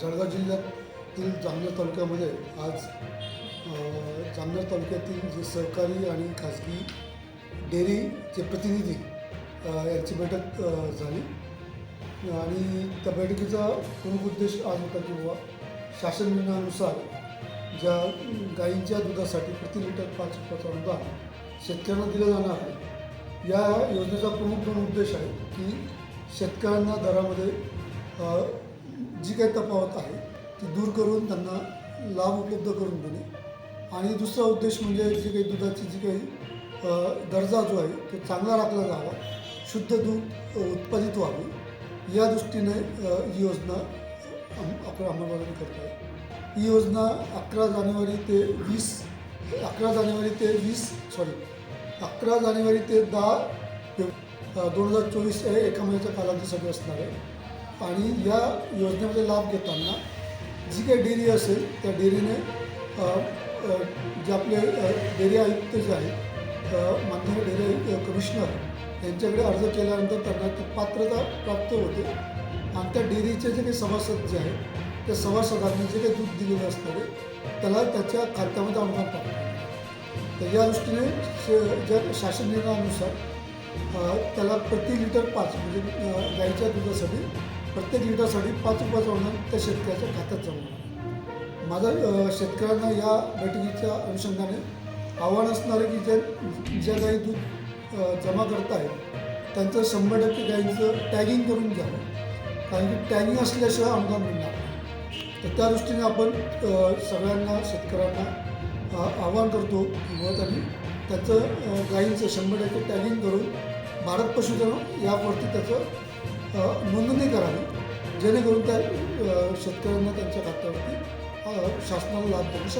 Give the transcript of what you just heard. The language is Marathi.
जळगाव जिल्ह्यातील जामनेर तालुक्यामध्ये आज जामनेर तालुक्यातील जे सहकारी आणि खाजगी डेअरीचे प्रतिनिधी यांची बैठक झाली. आणि त्या बैठकीचा प्रमुख उद्देश आज होता की बाबा शासन निर्णयानुसार ज्या गायींच्या दुधासाठी प्रति लिटर पाच रुपयाचा अनुदान शेतकऱ्यांना दिलं जाणार आहे या योजनेचा प्रमुख दोन उद्देश आहे की शेतकऱ्यांना दरामध्ये जी काही तफावत आहे ती दूर करून त्यांना लाभ उपलब्ध करून देणे. आणि दुसरा उद्देश म्हणजे जी काही दुधाची जी काही दर्जा जो आहे तो चांगला राखला जावा शुद्ध दूध उत्पादित व्हावे. या दृष्टीने ही योजना आपण अंमलबजावणी करतो आहे. ही योजना अकरा जानेवारी ते वीस अकरा जानेवारी ते वीस सॉरी अकरा जानेवारी ते दहा दोन हजार चोवीस या एका महिन्याच्या कालावधीसाठी असणार आहे. आणि या योजनेमध्ये लाभ घेताना जी काही डेअरी असेल त्या डेअरीने जे आपले डेअरी आयुक्त जे आहेत मान्य डेअरी कमिशनर यांच्याकडे अर्ज केल्यानंतर त्यांना ती पात्रता प्राप्त होते. आणि त्या डेअरीचे जे काही सभासद जे आहेत त्या सभासदांनी जे काही दूध दिलेलं असणारे त्याला त्याच्या खात्यामध्ये अनुदान प्राप्त तर या दृष्टीने ज्या शासन निर्णयानुसार त्याला प्रति लिटर पाच म्हणजे गाईच्या दुधासाठी प्रत्येक लिटरसाठी पाच रुपयाचा अनुदान त्या शेतकऱ्याच्या खात्यात जमा माझा माझं शेतकऱ्यांना या बैठकीच्या अनुषंगाने आव्हान असणार आहे की ज्या ज्या गाई दूध जमा करत आहेत त्यांचं शंभर टक्के गाईंचं टॅगिंग करून घ्यावं कारण की टॅगिंग असल्याशिवाय अनुदान मिळणार तर त्या दृष्टीने आपण सगळ्यांना शेतकऱ्यांना आव्हान करतो किंवा त्यांनी त्याचं गाईंचं शंभर टक्के टॅगिंग करून भारत पशुधन यावरती त्याचं नोंदणी करावी जेणेकरून त्या शेतकऱ्यांना त्यांच्या खात्यावरती शासनाला लाभ देऊ शकतो.